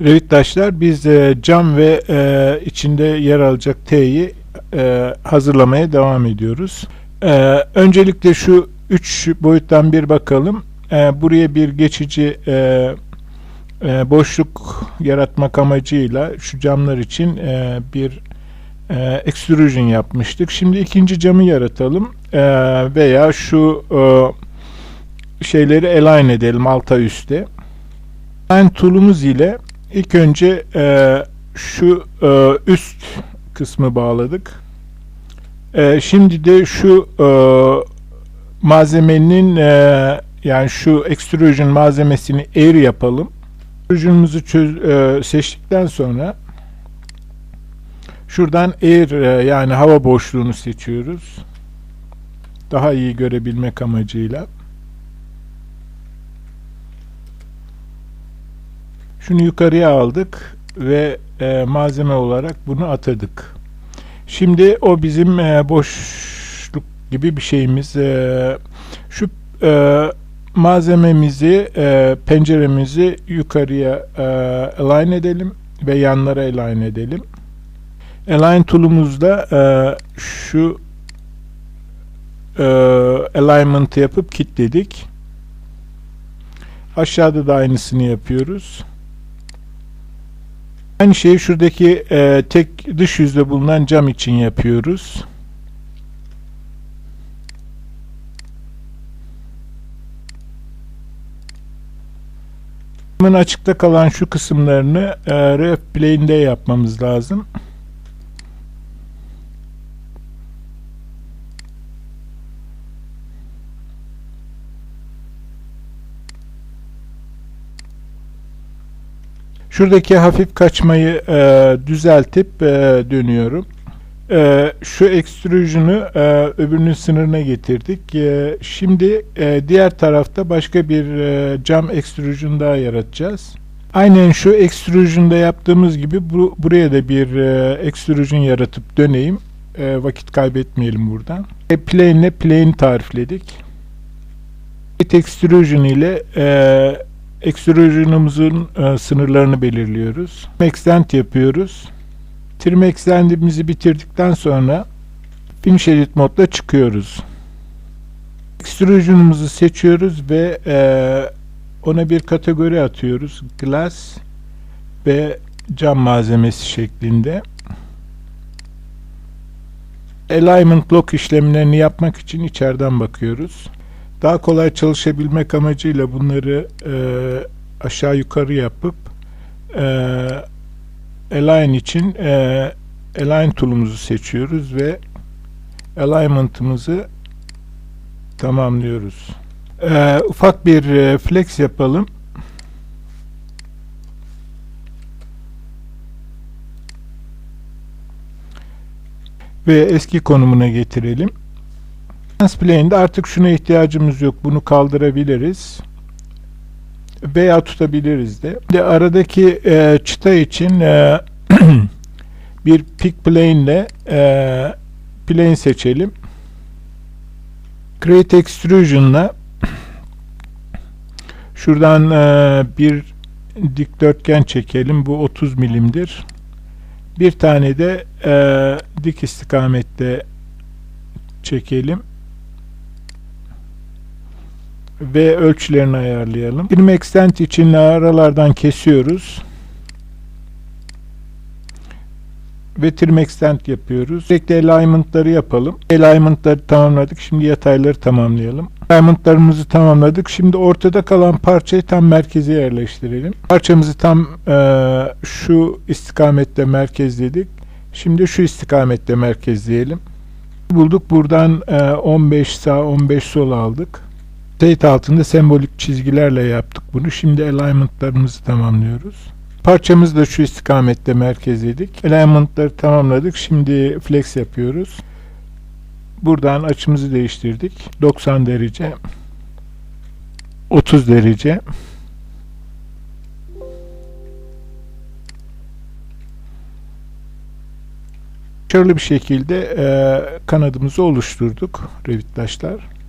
Revitdaşlar biz e, cam ve e, içinde yer alacak T'yi e, hazırlamaya devam ediyoruz. E, öncelikle şu üç boyuttan bir bakalım. E, buraya bir geçici e, e, boşluk yaratmak amacıyla şu camlar için e, bir e, extrusion yapmıştık. Şimdi ikinci camı yaratalım E, veya şu e, şeyleri align edelim alta üste. Align tool'umuz ile ilk önce e, şu e, üst kısmı bağladık. E, şimdi de şu e, malzemenin e, yani şu extrusion malzemesini air yapalım. Extrusion'umuzu e, seçtikten sonra şuradan air e, yani hava boşluğunu seçiyoruz. Daha iyi görebilmek amacıyla. Şunu yukarıya aldık ve e, malzeme olarak bunu atadık. Şimdi o bizim e, boşluk gibi bir şeyimiz. E, şu e, malzememizi, e, penceremizi yukarıya e, align edelim ve yanlara align edelim. Align tool'umuzda e, şu e, alignment'ı yapıp kilitledik. Aşağıda da aynısını yapıyoruz. Aynı şeyi şuradaki e, tek dış yüzde bulunan cam için yapıyoruz. Camın açıkta kalan şu kısımlarını e, ref plane'de yapmamız lazım. Şuradaki hafif kaçmayı e, düzeltip e, dönüyorum. E, şu extrusion'u e, öbürünün sınırına getirdik. E, şimdi e, diğer tarafta başka bir e, cam extrusion daha yaratacağız. Aynen şu extrusion'da yaptığımız gibi bu, buraya da bir e, extrusion yaratıp döneyim. E, vakit kaybetmeyelim buradan. E, plane ile plane tarifledik. Extrusion ile e, extrusion'umuzun e, sınırlarını belirliyoruz. Extend yapıyoruz. Trim extend'imizi bitirdikten sonra Finish Edit modda çıkıyoruz. Extrusion'umuzu seçiyoruz ve e, ona bir kategori atıyoruz. Glass ve cam malzemesi şeklinde. Alignment lock işlemlerini yapmak için içeriden bakıyoruz. Daha kolay çalışabilmek amacıyla bunları e, aşağı yukarı yapıp e, align için e, align tool'umuzu seçiyoruz ve alignment'ımızı tamamlıyoruz. E, ufak bir e, flex yapalım. Ve eski konumuna getirelim. Plane'de artık şuna ihtiyacımız yok. Bunu kaldırabiliriz. Veya tutabiliriz de. Şimdi aradaki e, çıta için e, bir pick plane ile e, plane seçelim. Create Extrusion'la şuradan e, bir dikdörtgen çekelim. Bu 30 milimdir. Bir tane de e, dik istikamette çekelim ve ölçülerini ayarlayalım. Trim extent için aralardan kesiyoruz. Ve trim extent yapıyoruz. Sürekli alignment'ları yapalım. Alignment'ları tamamladık. Şimdi yatayları tamamlayalım. Alignment'larımızı tamamladık. Şimdi ortada kalan parçayı tam merkeze yerleştirelim. Parçamızı tam e, şu istikamette merkezledik. Şimdi şu istikamette merkezleyelim. Bulduk. Buradan e, 15 sağ 15 sol aldık. State altında sembolik çizgilerle yaptık bunu. Şimdi alignment'larımızı tamamlıyoruz. Parçamızı da şu istikamette merkezledik. Alignment'ları tamamladık. Şimdi flex yapıyoruz. Buradan açımızı değiştirdik. 90 derece 30 derece başarılı bir şekilde e, kanadımızı oluşturduk Revitdaşlar.